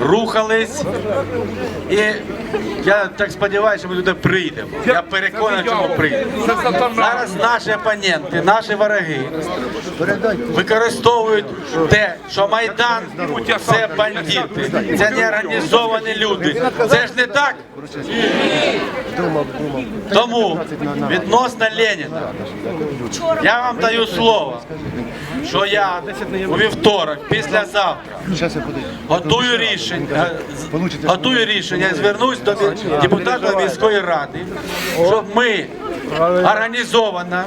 рухались. І я так сподіваюся, що ми туди прийдемо. Я переконаний, що ми прийдемо. Зараз наші опоненти, наші вороги використовують те, що Майдан це бандити, це не організовані люди. Це ж не так. Тому відносно Леніна я вам даю слово, що я у вівторок, післязавтра, готую рішення, готую рішення, звернусь до депутата міської ради, щоб ми організовано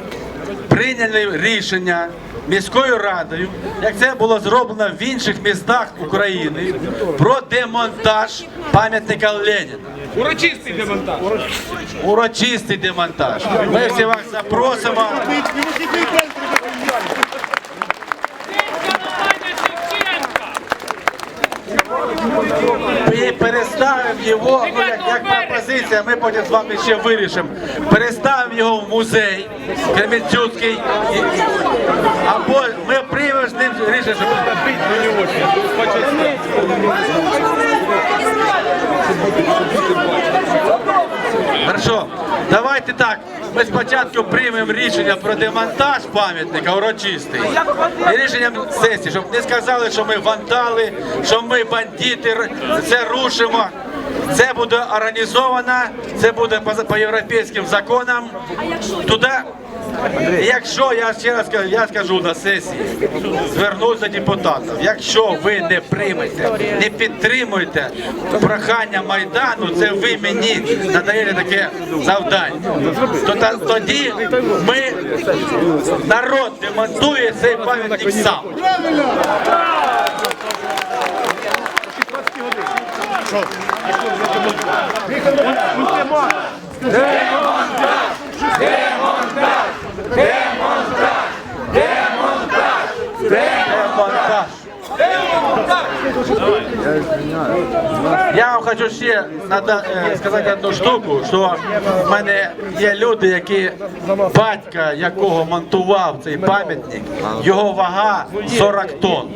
прийняли рішення міською радою, як це було зроблено в інших містах України, про демонтаж пам'ятника Леніна. Урочистий демонтаж. Урочистий демонтаж. Ми всі вас запросимо. І переставимо його, ну, як, як пропозиція, ми потім з вами ще вирішимо. Переставимо його в музей Кременчуцький. Або ми приймемо з ним рішення, щоб бити на нього. Хорошо, давайте так. Ми спочатку приймемо рішення про демонтаж пам'ятника урочистий. І рішенням сесії, щоб не сказали, що ми вандали, що ми бандити, це рушимо. Це буде організовано, це буде по, по європейським законам. Туди, якщо я ще раз кажу, я скажу на сесії, звернусь до депутатів. Якщо ви не приймете, не підтримуєте прохання Майдану, це ви мені надаєте таке завдання. То тоді ми народ демонтує цей пам'ятник сам. Демонтаж. Я вам хочу ще е, сказати одну штуку, що в мене є люди, які батька якого монтував цей пам'ятник, його вага 40 тонн.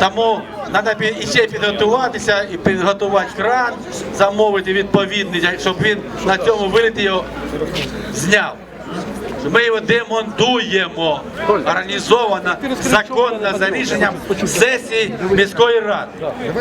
Тому треба ще підготуватися і підготувати кран, замовити відповідний, щоб він на цьому виліті його зняв. Ми його демонтуємо організовано, законно за рішенням сесії міської ради. Я